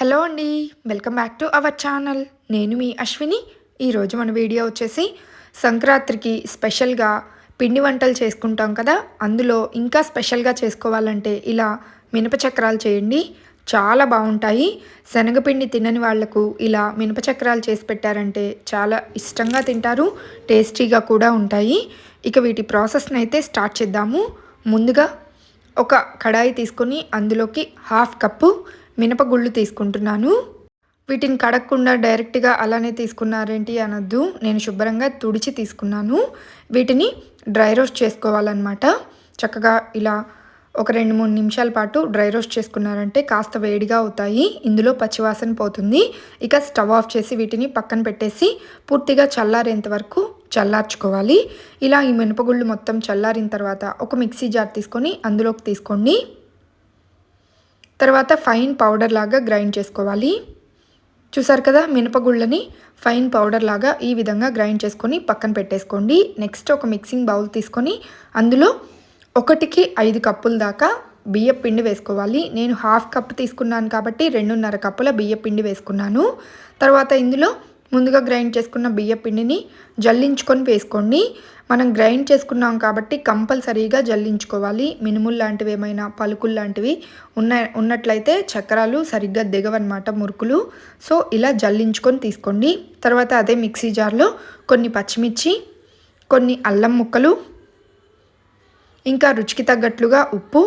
Hello అండి welcome back to our channel. నేను మీ అశ్విని. ఈరోజు మన వీడియో వచ్చేసి సంక్రాంతికి స్పెషల్గా పిండి వంటలు చేసుకుంటాం కదా అందులో ఇంకా స్పెషల్గా చేసుకోవాలంటే ఇలా మినప చక్రాలు చేయండి. చాలా బాగుంటాయి. శనగపిండి తినని వాళ్ళకు ఇలా మినప చక్రాలు చేసి పెట్టారంటే చాలా ఇష్టంగా తింటారు టేస్టీగా కూడా ఉంటాయి. ఇక వీటి ప్రాసెస్ని అయితే స్టార్ట్ చేద్దాము. ముందుగా ఒక కడాయి తీసుకొని అందులోకి హాఫ్ కప్పు మినపగుళ్ళు తీసుకుంటున్నాను. వీటిని కడగకుండా డైరెక్ట్గా అలానే తీసుకున్నారేంటి అనొద్దు. నేను శుభ్రంగా తుడిచి తీసుకున్నాను. వీటిని డ్రై రోస్ట్ చేసుకోవాలన్నమాట. చక్కగా ఇలా ఒక రెండు మూడు నిమిషాల పాటు డ్రై రోస్ట్ చేసుకున్నారంటే కాస్త వేడిగా అవుతాయి. ఇందులో పచ్చివాసన పోతుంది. ఇక స్టవ్ ఆఫ్ చేసి వీటిని పక్కన పెట్టేసి పూర్తిగా చల్లారేంత వరకు చల్లార్చుకోవాలి. ఇలా ఈ మినపగుళ్ళు మొత్తం చల్లారిన తర్వాత ఒక మిక్సీ జార్ తీసుకొని అందులోకి తీసుకోండి. తర్వాత ఫైన్ పౌడర్ లాగా గ్రైండ్ చేసుకోవాలి. చూసారు కదా మినపగుళ్ళని ఫైన్ పౌడర్ లాగా ఈ విధంగా గ్రైండ్ చేసుకొని పక్కన పెట్టేసుకోండి. నెక్స్ట్ ఒక మిక్సింగ్ బౌల్ తీసుకొని అందులో ఒకటికి ఐదు కప్పుల దాకా బియ్య పిండి వేసుకోవాలి. నేను హాఫ్ కప్ తీసుకున్నాను కాబట్టి రెండున్నర కప్పుల బియ్య పిండి వేసుకున్నాను. తర్వాత ఇందులో ముందుగా గ్రైండ్ చేసుకున్న బియ్య పిండిని జల్లించుకొని వేసుకోండి. మనం గ్రైండ్ చేసుకున్నాం కాబట్టి కంపల్సరీగా జల్లించుకోవాలి. మినుములు లాంటివి ఏమైనా పలుకులు లాంటివి ఉన్న ఉన్నట్లయితే చక్రాలు సరిగ్గా దిగవన్నమాట మురుకులు. సో ఇలా జల్లించుకొని తీసుకోండి. తర్వాత అదే మిక్సీ జార్లో కొన్ని పచ్చిమిర్చి కొన్ని అల్లం ముక్కలు ఇంకా రుచికి తగ్గట్లుగా ఉప్పు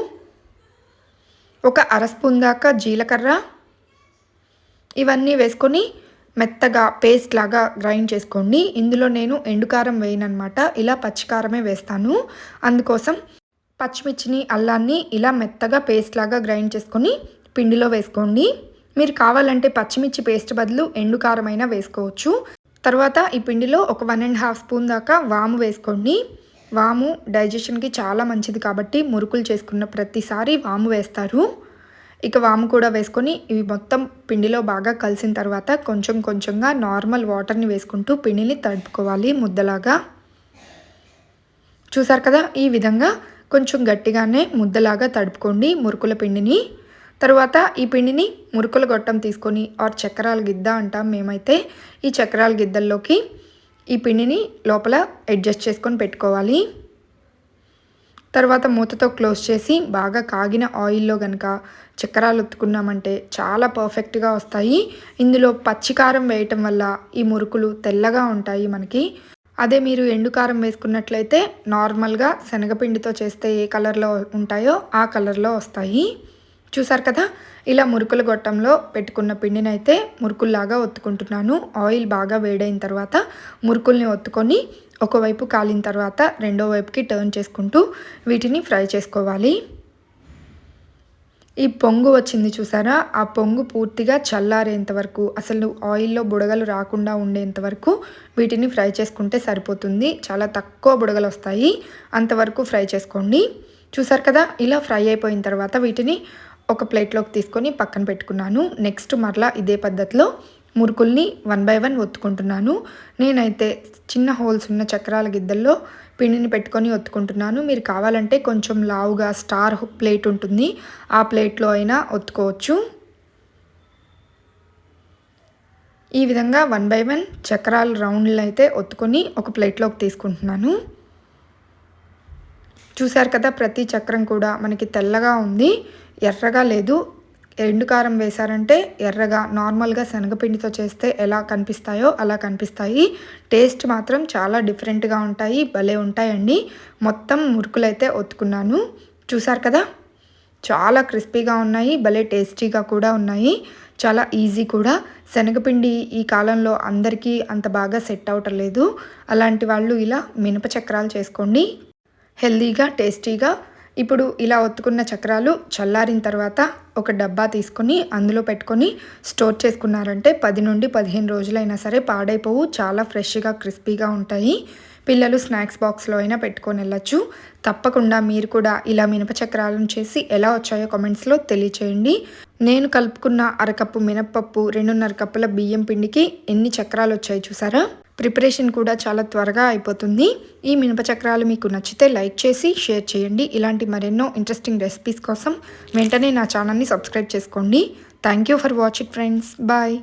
ఒక అర స్పూన్ దాకా జీలకర్ర ఇవన్నీ వేసుకొని మెత్తగా పేస్ట్ లాగా గ్రైండ్ చేసుకోండి. ఇందులో నేను ఎండుకారం వేయనమాట ఇలా పచ్చికారమే వేస్తాను. అందుకోసం పచ్చిమిర్చిని అల్లాన్ని ఇలా మెత్తగా పేస్ట్ లాగా గ్రైండ్ చేసుకొని పిండిలో వేసుకోండి. మీరు కావాలంటే పచ్చిమిర్చి పేస్ట్ బదులు ఎండుకారమైనా వేసుకోవచ్చు. తర్వాత ఈ పిండిలో ఒక వన్ అండ్ హాఫ్ స్పూన్ దాకా వాము వేసుకోండి. వాము డైజెషన్కి చాలా మంచిది కాబట్టి మురుకులు చేసుకున్న ప్రతిసారి వాము వేస్తారు. ఇక వాము కూడా వేసుకొని ఇవి మొత్తం పిండిలో బాగా కలిసిన తర్వాత కొంచెం కొంచెంగా నార్మల్ వాటర్ని వేసుకుంటూ పిండిని తడుపుకోవాలి ముద్దలాగా. చూసారు కదా? ఈ విధంగా కొంచెం గట్టిగానే ముద్దలాగా తడుపుకోండి మురుకుల పిండిని. తర్వాత ఈ పిండిని మురుకుల గొట్టం తీసుకొని ఆర్ చక్రాల గిద్ద అంటాం మేమైతే. ఈ చక్రాల గిద్దల్లోకి ఈ పిండిని లోపల అడ్జస్ట్ చేసుకొని పెట్టుకోవాలి. తర్వాత మూతతో క్లోజ్ చేసి బాగా కాగిన ఆయిల్లో కనుక చక్రాలు ఒత్తుకున్నామంటే చాలా పర్ఫెక్ట్గా వస్తాయి. ఇందులో పచ్చికారం వేయటం వల్ల ఈ మురుకులు తెల్లగా ఉంటాయి మనకి. అదే మీరు ఎండుకారం వేసుకున్నట్లయితే నార్మల్గా శనగపిండితో చేస్తే ఏ కలర్లో ఉంటాయో ఆ కలర్లో వస్తాయి. చూసారు కదా? ఇలా మురుకుల గొట్టంలో పెట్టుకున్న పిండిని అయితే మురుకుల్లాగా ఒత్తుకుంటున్నాను. ఆయిల్ బాగా వేడైన తర్వాత మురుకుల్ని ఒత్తుకొని ఒకవైపు కాలిన తర్వాత రెండో వైపుకి టర్న్ చేసుకుంటూ వీటిని ఫ్రై చేసుకోవాలి. ఈ పొంగు వచ్చింది చూసారా? ఆ పొంగు పూర్తిగా చల్లారేంత వరకు అసలు ఆయిల్లో బుడగలు రాకుండా ఉండేంత వరకు వీటిని ఫ్రై చేసుకుంటే సరిపోతుంది. చాలా తక్కువ బుడగలు వస్తాయి. అంతవరకు ఫ్రై చేసుకోండి. చూసారు కదా? ఇలా ఫ్రై అయిపోయిన తర్వాత వీటిని ఒక ప్లేట్లోకి తీసుకొని పక్కన పెట్టుకున్నాను. నెక్స్ట్ మరలా ఇదే పద్ధతిలో మురుకుల్ని వన్ బై వన్ ఒత్తుకుంటున్నాను. నేనైతే చిన్న హోల్స్ ఉన్న చక్రాల గిద్దల్లో పిండిని పెట్టుకొని ఒత్తుకుంటున్నాను. మీరు కావాలంటే కొంచెం లావుగా స్టార్ ప్లేట్ ఉంటుంది. ఆ ప్లేట్లో అయినా ఒత్తుకోవచ్చు. ఈ విధంగా వన్ బై వన్ చక్రాల రౌండ్లు అయితే ఒత్తుకొని ఒక ప్లేట్లోకి తీసుకుంటున్నాను. చూశారు కదా ప్రతి చక్రం కూడా మనకి తెల్లగా ఉంది. ఎర్రగా లేదు. ఎండు కారం వేశారంటే ఎర్రగా నార్మల్గా శనగపిండితో చేస్తే ఎలా కనిపిస్తాయో అలా కనిపిస్తాయి. టేస్ట్ మాత్రం చాలా డిఫరెంట్గా ఉంటాయి భలే ఉంటాయండి. మొత్తం మురుకులైతే ఒత్తుకున్నాను. చూసారు కదా? చాలా క్రిస్పీగా ఉన్నాయి భలే టేస్టీగా కూడా ఉన్నాయి. చాలా ఈజీ కూడా. శనగపిండి ఈ కాలంలో అందరికీ అంత బాగా సెట్ అవటం లేదు. అలాంటి వాళ్ళు ఇలా మినప చక్రాలు చేసుకోండి. హెల్దీగా టేస్టీగా ఇప్పుడు ఇలా ఒత్తుకున్న చక్రాలు చల్లారిన తర్వాత ఒక డబ్బా తీసుకొని అందులో పెట్టుకొని స్టోర్ చేసుకున్నారంటే పది నుండి పదిహేను రోజులైనా సరే పాడైపోవు చాలా ఫ్రెష్గా క్రిస్పీగా ఉంటాయి. పిల్లలు స్నాక్స్ బాక్స్లో అయినా పెట్టుకొని వెళ్ళచ్చు. తప్పకుండా మీరు కూడా ఇలా మినప చక్రాలను చేసి ఎలా వచ్చాయో కామెంట్స్లో తెలియచేయండి. నేను కలుపుకున్న అరకప్పు మినప్పప్పు రెండున్నర కప్పుల బియ్యం పిండికి ఎన్ని చక్రాలు వచ్చాయి చూసారా? ప్రిపరేషన్ కూడా చాలా త్వరగా అయిపోతుంది. ఈ మినపచక్రాలు మీకు నచ్చితే లైక్ చేసి షేర్ చేయండి. ఇలాంటి మరెన్నో ఇంట్రెస్టింగ్ రెసిపీస్ కోసం వెంటనే నా ఛానల్ని సబ్స్క్రైబ్ చేసుకోండి. Thank you for watching friends bye